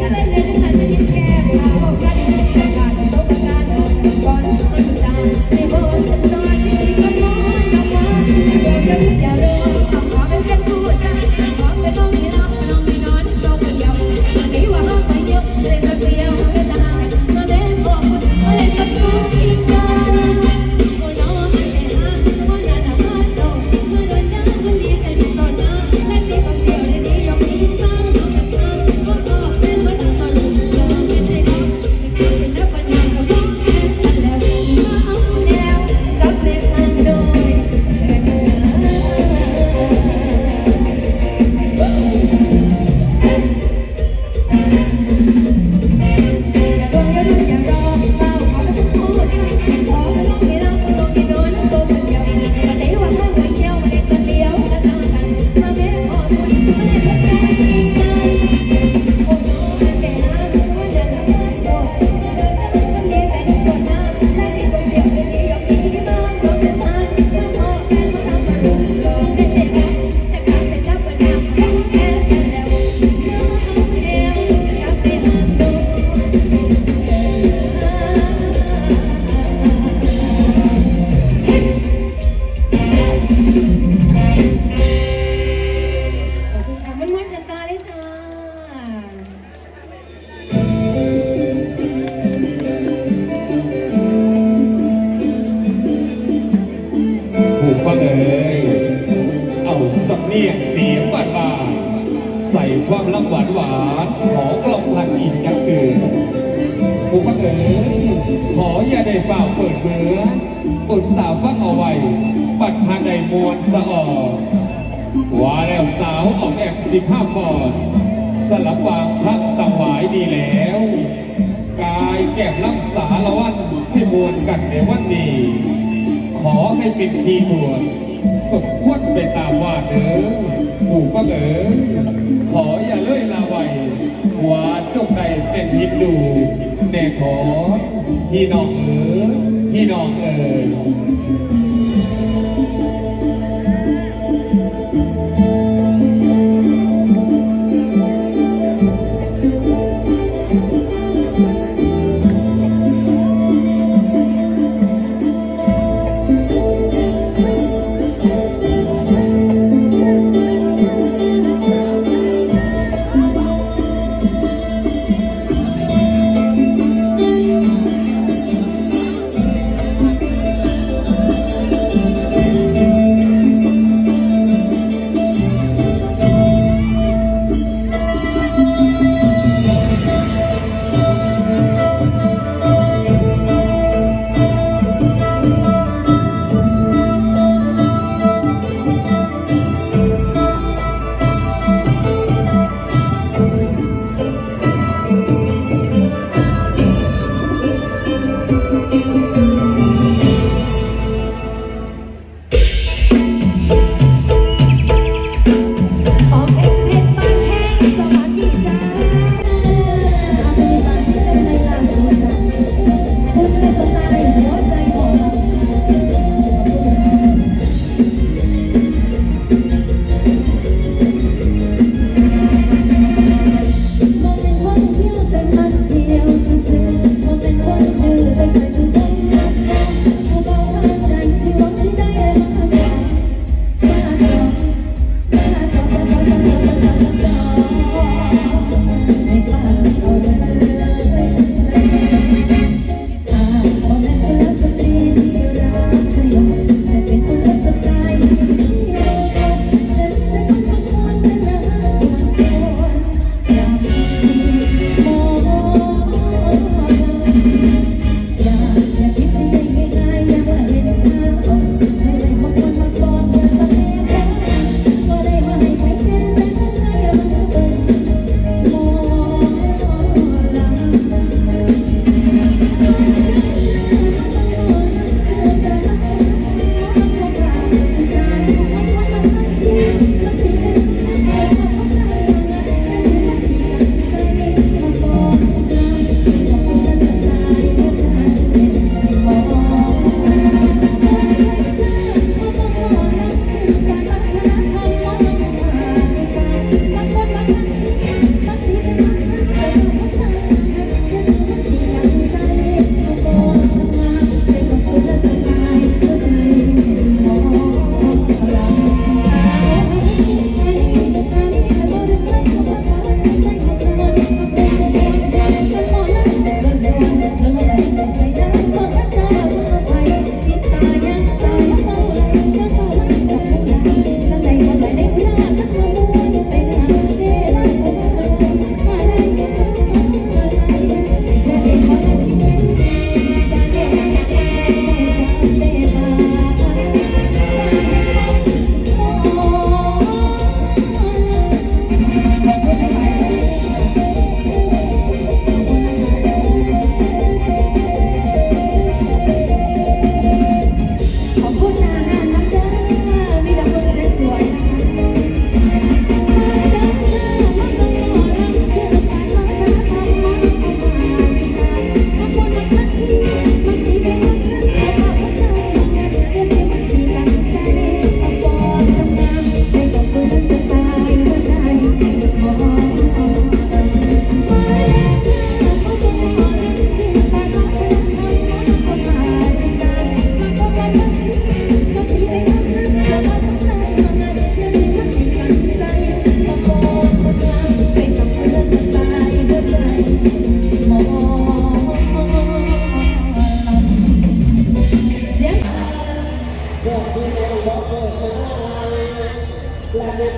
Thank you. ี่ยงเสียงบานบาใส่ความลำหวานหวานขอกล่อมพันอีกจักจืดผู้พักเอ๋ยขออย่าได้เปล่าเปิดเบืออุตสาห์ฟังเอาไว้ ปัดพาได้มวลสะออกว่าแล้วสาวออกแอบสิบห้าฟอนสลับวางพักตำหวายดีแล้ว กายแก็บรักษาละวันให้มวลกันในวันนี้ ขอให้เป็นทีทวน สุขวดไปตามว่าเด้อผู้ก็เอ๋ยขออย่าเลื่อยลาไวว่าจงใดเป็นฮิดดูแน่ขอพี่น้องเอ๋ยพี่น้องเอ๋ย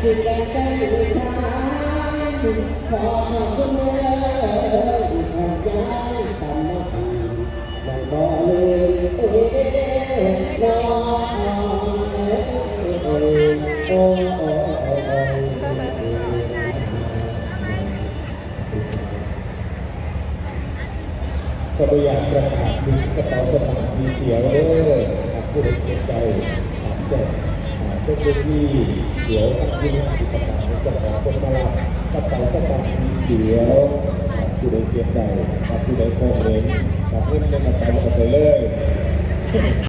น้องบอกเกิดมานกันแค่หรือช้าคุณขอมื่อขอย้ายทำมาทีไม่บอกเลยเอ้ยน้องเอ้ยโอ้โอ้โอ้ก็ตัวอย่างประกาศมีกระเป๋าสตางค์สีเขียวเด้อครับผู้ใดสนใจเจ้า ป็นเรื่องที่เดี๋ยวทางที่มีประกาศจะขอคนมาลักระเป๋าสตางค์สีเขียวผู้ใดเสียใจครับผู้ใดโกงเองครับเงินในกระเป๋าเอาไปเลย